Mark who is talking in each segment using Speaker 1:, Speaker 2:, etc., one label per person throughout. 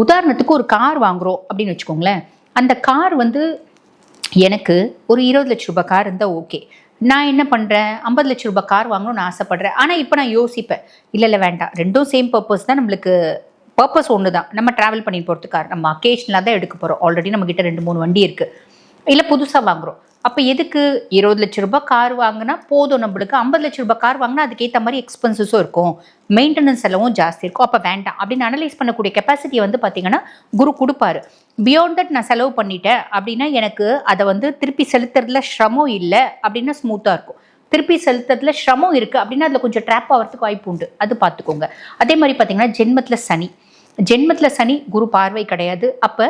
Speaker 1: உதாரணத்துக்கு ஒரு கார் வாங்குகிறோம் அப்படின்னு வச்சுக்கோங்களேன். அந்த கார் வந்து எனக்கு ஒரு இருபது லட்ச ரூபாய் கார் இருந்தால் ஓகே. நான் என்ன பண்ணுறேன் ஐம்பது லட்ச ரூபாய் கார் வாங்கணும்னு ஆசைப்பட்றேன். ஆனால் இப்போ நான் யோசிப்பேன். இல்லை இல்லை வேண்டாம். ரெண்டும் சேம் பர்பஸ் தான் நம்மளுக்கு பர்பஸ் ஒன்று தான் நம்ம ட்ராவல் பண்ணி போகிறதுக்கு கார் நம்ம அக்கேஷனலாக தான் எடுக்க போகிறோம் ஆல்ரெடி நம்மக்கிட்ட ரெண்டு மூணு வண்டி இருக்குது இல்லை புதுசாக வாங்குறோம். அப்போ எதுக்கு இருபது லட்ச ரூபாய் கார் வாங்கினா போதும் நம்மளுக்கு. ஐம்பது லட்ச ரூபாய் கார் வாங்கினா அதுக்கேற்ற மாதிரி எக்ஸ்பென்சஸும் இருக்கும். மெயின்டெனன்ஸ் செலவும் ஜாஸ்தி இருக்கும். அப்போ வேண்டாம். அப்படின்னு அனலைஸ் பண்ணக்கூடிய கெப்பாசிட்டியை வந்து பார்த்தீங்கன்னா குரு கொடுப்பாரு. பியாண்ட் தட் நான் செலவு பண்ணிட்டேன் அப்படின்னா எனக்கு அதை வந்து திருப்பி செலுத்துறதுல சிரமம் இல்லை அப்படின்னா ஸ்மூத்தாக இருக்கும். திருப்பி செலுத்துறதுல சிரமம் இருக்குது அப்படின்னா அதில் கொஞ்சம் ட்ராப் ஆகிறதுக்கு வாய்ப்பு உண்டு. அது பார்த்துக்கோங்க அதே மாதிரி பார்த்தீங்கன்னா ஜென்மத்தில் சனி. ஜென்மத்தில் சனி குரு பார்வை கிடையாது. அப்போ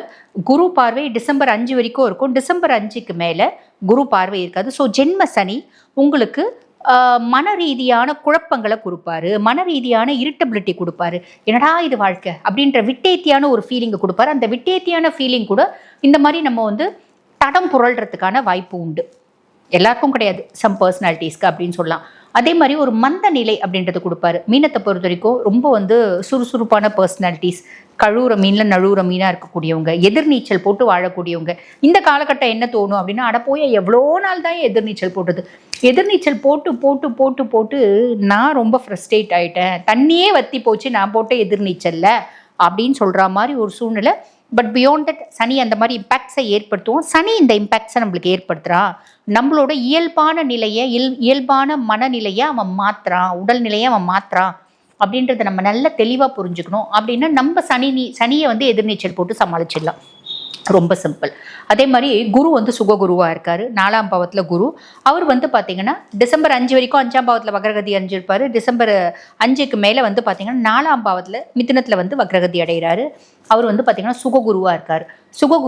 Speaker 1: குரு பார்வை டிசம்பர் அஞ்சு வரைக்கும் இருக்கும். டிசம்பர் அஞ்சுக்கு மேலே குரு பார்வை இருக்காது. ஸோ ஜென்ம சனி உங்களுக்கு மன ரீதியான குழப்பங்களை கொடுப்பாரு. மன ரீதியான இரிட்டபிலிட்டி கொடுப்பாரு. என்னடா இது வாழ்க்கை? அப்படின்ற விட்டேத்தியான ஒரு ஃபீலிங்கை கொடுப்பாரு. அந்த விட்டேத்தியான ஃபீலிங் கூட இந்த மாதிரி நம்ம வந்து தடம் புரள்றதுக்கான வாய்ப்பு உண்டு. எல்லாருக்கும் கிடையாது. சம் பர்சனாலிட்டிஸ்க்கு அப்படின்னு சொல்லலாம். அதே மாதிரி ஒரு மந்த நிலை அப்படின்றது கொடுப்பாரு. மீனத்தை பொறுத்த வரைக்கும் ரொம்ப வந்து சுறுசுறுப்பான பர்சனாலிட்டிஸ் கழுவுற மீனில் நழுவுற மீனாக இருக்கக்கூடியவங்க எதிர்நீச்சல் போட்டு வாழக்கூடியவங்க. இந்த காலகட்டம் என்ன தோணும் அப்படின்னா அட போய் எவ்வளோ நாள் தான் எதிர்நீச்சல் போட்டது. எதிர்நீச்சல் போட்டு போட்டு போட்டு போட்டு நான் ரொம்ப ஃப்ரஸ்ட்ரேட் ஆயிட்டேன். தண்ணியே வத்தி போச்சு நான் போட்ட எதிர்நீச்சல்ல. அப்படின்னு சொல்கிற மாதிரி ஒரு சூழ்நிலை. பட் பியாண்ட் தட் சனி அந்த மாதிரி இம்பேக்ட்ஸை ஏற்படுத்துவோம் சனி இந்த இம்பேக்ட்ஸை நம்மளுக்கு ஏற்படுத்துகிறான் நம்மளோட இயல்பான நிலையை இயல் இயல்பான மனநிலையை அவன் மாத்துறான் உடல்நிலையை அவன் மாத்துறான் அப்படின்றத நம்ம நல்ல தெளிவாக புரிஞ்சுக்கணும். அப்படின்னா நம்ம சனி நீ சனியை வந்து எதிர்நீச்சல் போட்டு சமாளிச்சிடலாம். ரொம்ப சிம்பிள் அதே மாதிரி குரு வந்து சுககுருவாக இருக்காரு. நாலாம் பாவத்தில் குரு. அவர் வந்து பார்த்தீங்கன்னா டிசம்பர் அஞ்சு வரைக்கும் அஞ்சாம் பாவத்தில் வக்ரகதி அடைஞ்சிருப்பார். டிசம்பர் அஞ்சுக்கு மேலே வந்து பார்த்தீங்கன்னா நாலாம் பாவத்தில் மிதுனத்தில் வந்து வக்ரகதி அடைகிறாரு அவர் வந்து பார்த்தீங்கன்னா சுககுருவாக இருக்கார். சுககுரு